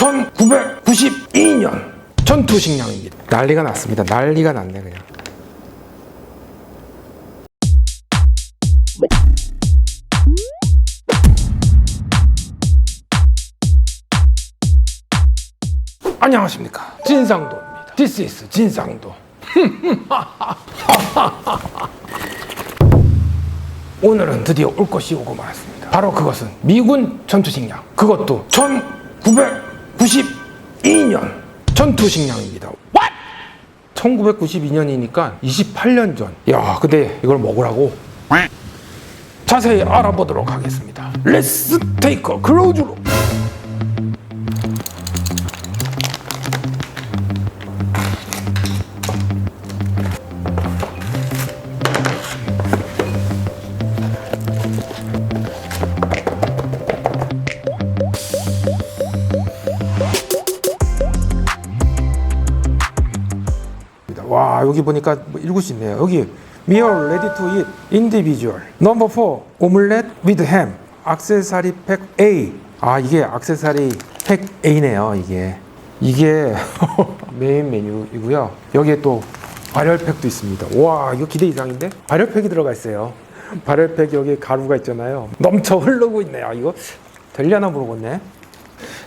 1992년 전투식량입니다. 난리가 났습니다. 난리가 났네 그냥. 안녕하십니까 진상도입니다. This is 진상도. 오늘은 드디어 올 것이 오고 말았습니다. 바로 그것은 미군 전투식량. 그것도 1992년 전투식량입니다. What? 1992년이니까 28년 전. 야, 근데 이걸 먹으라고? 자세히 알아보도록 하겠습니다. Let's take a close look. 여기 보니까 뭐 읽을 수 있네요. 여기 Meal ready to eat individual. Number 4 오믈렛 with ham. 액세서리 팩 A. 아 이게 액세서리 팩 A네요. 이게 이게 메인 메뉴이고요. 여기에 또 발열팩도 있습니다. 와 이거 기대 이상인데 발열팩이 들어가 있어요. 발열팩 여기 가루가 있잖아요. 넘쳐 흐르고 있네요. 이거 되려나 모르겠네.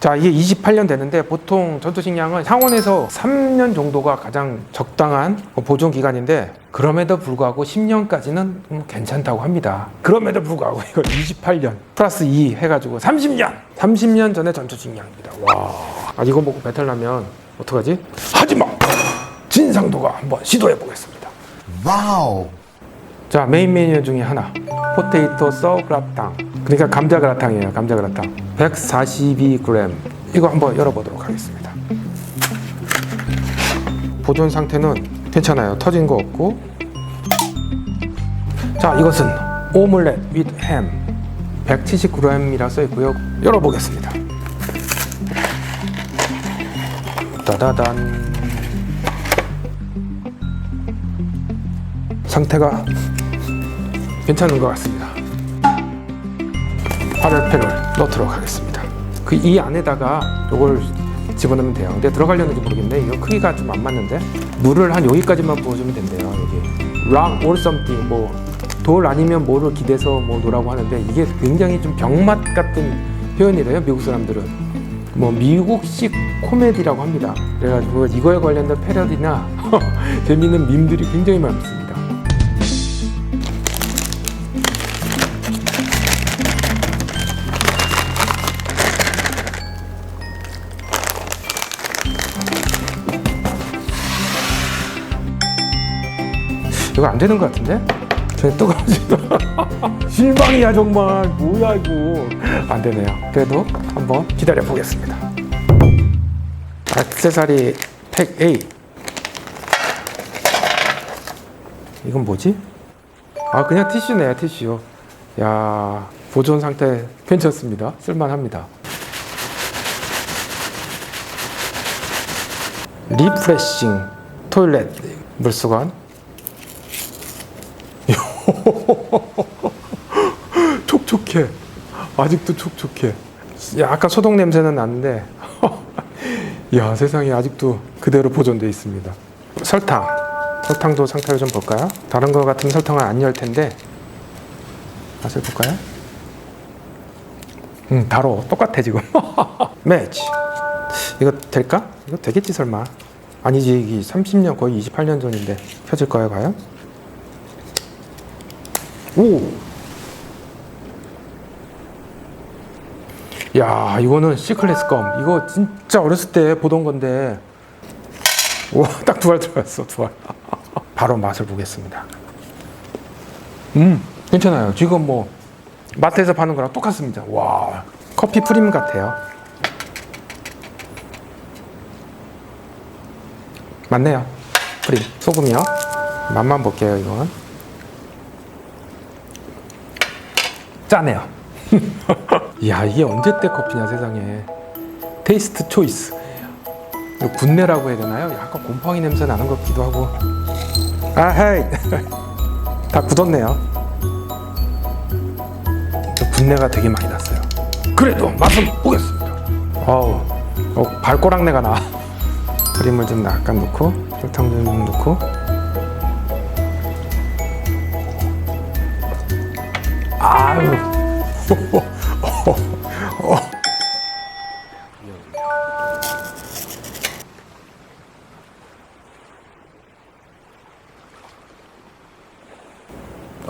자, 이게 28년 되는데 보통 전투식량은 상온에서 3년 정도가 가장 적당한 보존 기간인데 그럼에도 불구하고 10년까지는 괜찮다고 합니다. 그럼에도 불구하고 이거 28년 플러스 2 해가지고 30년! 30년 전에 전투식량입니다. 와, 아, 이거 먹고 배탈 나면 어떡하지? 하지마! 진상도가 한번 시도해 보겠습니다. 와우. 자 메인 메뉴 중에 하나. 포테이토 서그라탕. 그러니까 감자 그라탕이에요 감자 그라탕. 142g 이거 한번 열어보도록 하겠습니다. 보존 상태는 괜찮아요. 터진 거 없고. 자 이것은 오믈렛 with 햄 170g이라 써 있고요. 열어보겠습니다. 따다단. 상태가 괜찮은 것 같습니다. 파열팩을 넣도록 하겠습니다. 그 이 안에다가 이걸 집어넣으면 돼요. 근데 들어가려는지 모르겠네. 이거 크기가 좀 안 맞는데 물을 한 여기까지만 부어주면 된대요. 여기 rock or something 뭐돌 아니면 뭐를 기대서 뭐 놓으라고 하는데 이게 굉장히 좀 병맛 같은 표현이래요. 미국 사람들은 뭐 미국식 코미디라고 합니다. 그래가지고 이거에 관련된 패러디나 재밌는 밈들이 굉장히 많습니다. 이거 안 되는 것 같은데? 저 뜨거워지다. 실망이야 정말. 뭐야 이거. 안 되네요. 그래도 한번 기다려 보겠습니다. 액세서리 팩 A. 이건 뭐지? 아 그냥 티슈네요 티슈. 야 보존 상태 괜찮습니다. 쓸만합니다. 리프레싱 토일렛 물수건 촉촉해. 아직도 촉촉해. 야, 아까 소독 냄새는 나는데, 야 세상에 아직도 그대로 보존돼 있습니다. 설탕, 설탕도 상태를 좀 볼까요? 다른 거 같은 설탕은 안 열 텐데 맛을 볼까요? 음, 바로 똑같아 지금. 매치. 이거 될까? 이거 되겠지 설마? 아니지 이게 30년 거의 28년 전인데 켜질 거예요 과연? 오. 야, 이거는 시클레스 껌. 이거 진짜 어렸을 때 보던 건데. 와, 딱 두 알 들어갔어, 두 알. 바로 맛을 보겠습니다. 음, 괜찮아요. 지금 뭐, 마트에서 파는 거랑 똑같습니다. 와, 커피 프림 같아요. 맞네요. 프림. 소금이요. 맛만 볼게요, 이건. 짜네요. 이야 이게 언제 때 커피냐 세상에. 테이스트 초이스. 이거 군내라고 해야 되나요? 약간 곰팡이 냄새 나는 것 같기도 하고. 아헤이. 다 굳었네요. 군내가 되게 많이 났어요. 그래도 맛은 보겠습니다. 아우 어, 발꼬락내가 나. 크림을 좀 약간 넣고 설탕 좀 넣고.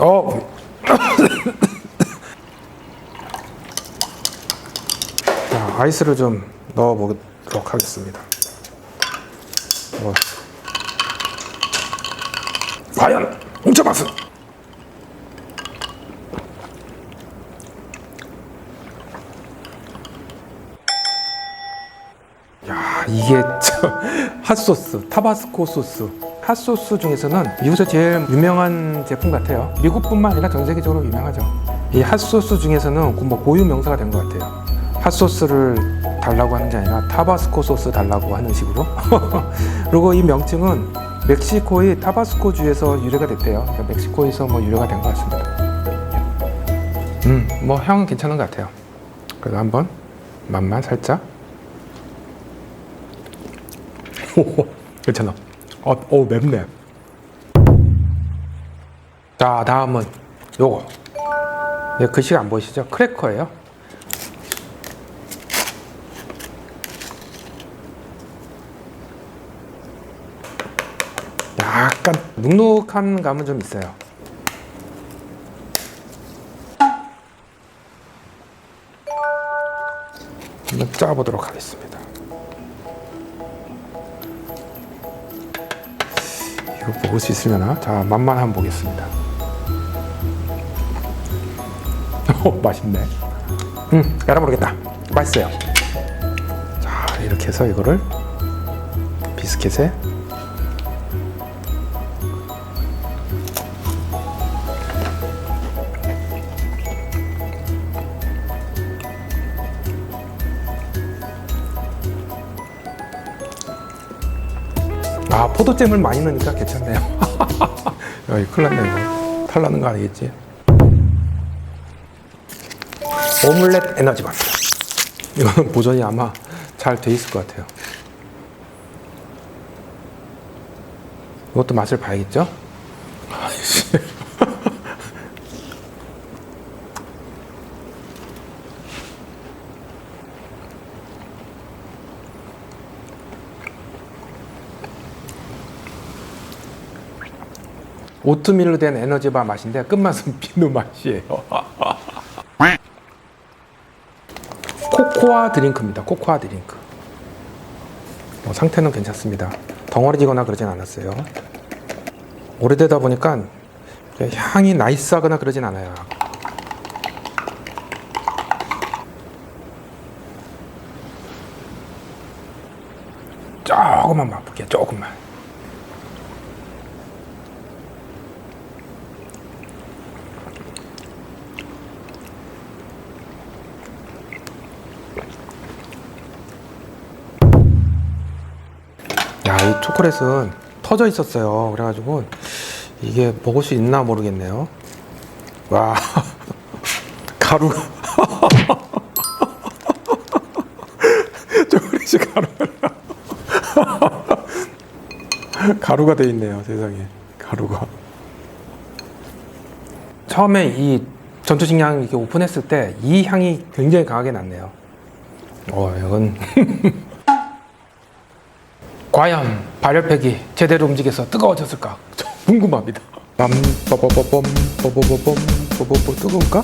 어. 자, 아이스를 좀 넣어 보도록 하겠습니다. 뭐. 과연 훔쳐봤어. 야 이게 저 핫소스 타바스코 소스. 핫소스 중에서는 미국에서 제일 유명한 제품 같아요. 미국뿐만 아니라 전 세계적으로 유명하죠. 이 핫소스 중에서는 뭐 고유 명사가 된 것 같아요. 핫소스를 달라고 하는 게 아니라 타바스코 소스 달라고 하는 식으로. 그리고 이 명칭은 멕시코의 타바스코 주에서 유래가 됐대요. 그러니까 멕시코에서 뭐 유래가 된 것 같습니다. 음뭐 향은 괜찮은 것 같아요. 그래서 한번 맛만 살짝 오, 괜찮아. 어, 어 맵네. 자, 다음은 요거. 예, 글씨가 안 보이시죠? 크래커예요. 약간 눅눅한 감은 좀 있어요. 한번 짜보도록 하겠습니다. 먹을 수 있으려나? 자, 맛만 한번 보겠습니다. 오, 맛있네. 음, 알아 모르겠다. 맛있어요. 자, 이렇게 해서 이거를 비스켓에 아 포도잼을 많이 넣으니까 괜찮네요. 야, 이 큰일 났네. 탈나는 거 아니겠지? 오믈렛 에너지바. 이거는 보존이 아마 잘 돼 있을 것 같아요. 이것도 맛을 봐야겠죠? 아이씨. 오트밀로 된 에너지바 맛인데 끝맛은 비누 맛이에요. 코코아 드링크입니다. 코코아 드링크. 뭐 상태는 괜찮습니다. 덩어리지거나 그러진 않았어요. 오래되다 보니까 향이 나이스하거나 그러진 않아요. 조금만 맛볼게요. 조금만. 야, 이 초콜릿은 터져 있었어요. 그래가지고 이게 먹을 수 있나 모르겠네요. 와, 가루가. 초콜릿이 가루가. 가루가 돼 있네요, 세상에. 가루가. 처음에 이 전투식량 이렇게 오픈했을 때 이 향이 굉장히 강하게 났네요. 어, 이건. 과연 발열팩이 제대로 움직여서 뜨거워졌을까? 좀 궁금합니다. 빰 뜨거울까?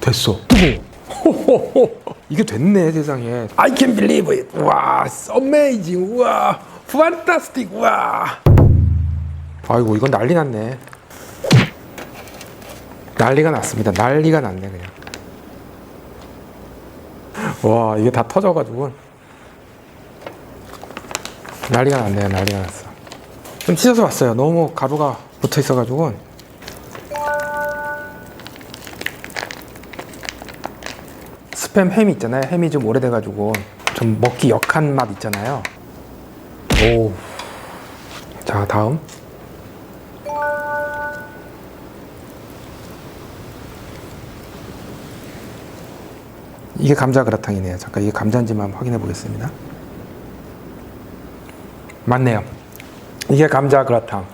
됐어. 뜨거워. 호호호. 이게 됐네 세상에. I can believe it. 와, amazing. 와, fantastic. 와. 아이고 이건 난리 났네. 난리가 났습니다. 난리가 났네 그냥. 와 이게 다 터져가지고. 난리가 났네요. 난리가 났어. 좀 찢어서 왔어요. 너무 가루가 붙어 있어가지고. 스팸 햄 있잖아요. 햄이 좀 오래돼가지고 좀 먹기 역한 맛 있잖아요. 오. 자 다음. 이게 감자 그라탕이네요. 잠깐 이게 감자인지만 확인해 보겠습니다. 맞네요. 이게 감자 그라탕.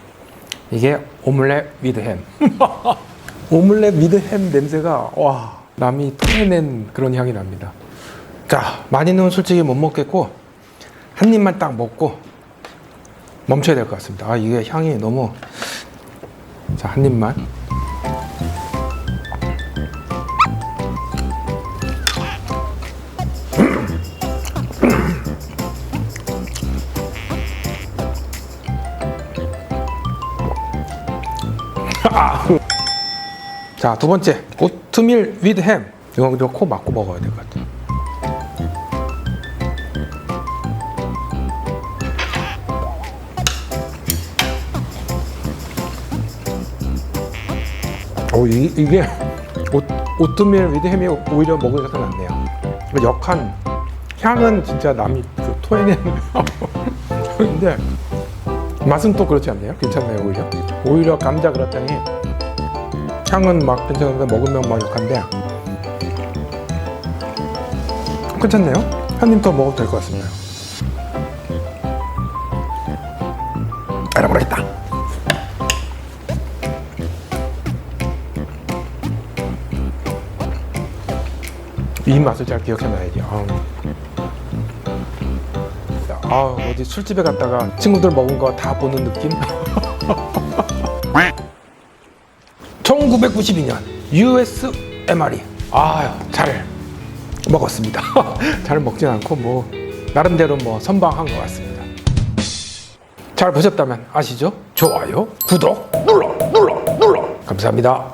이게 오믈렛 위드 햄. 오믈렛 위드 햄 냄새가 와 남이 토해낸 그런 향이 납니다. 자 많이는 솔직히 못 먹겠고 한 입만 딱 먹고 멈춰야 될 것 같습니다. 아 이게 향이 너무 자 한 입만. 자, 두 번째. 오트밀 위드 햄. 이거 그냥 코 막고 먹어야 될 것 같아요. 오, 이, 이게 오, 오트밀 위드 햄이 오히려 먹으니까 더 낫네요. 그 역한 향은 진짜 남이 그 토해내는 근데 맛은 또 그렇지 않네요. 괜찮네요, 오히려. 오히려 감자 그라탕이 향은 막 괜찮은데 먹으면 막 역한데 괜찮네요. 한 입 더 먹어도 될 것 같습니다. 알아보겠다. 이 맛을 잘 기억해놔야지. 아 어디 술집에 갔다가 친구들 먹은 거 다 보는 느낌? 1992년 US MRE 아잘 먹었습니다. 잘 먹진 않고 뭐 나름대로 뭐 선방한 것 같습니다. 잘 보셨다면 아시죠? 좋아요, 구독 눌러 눌러 눌러 감사합니다.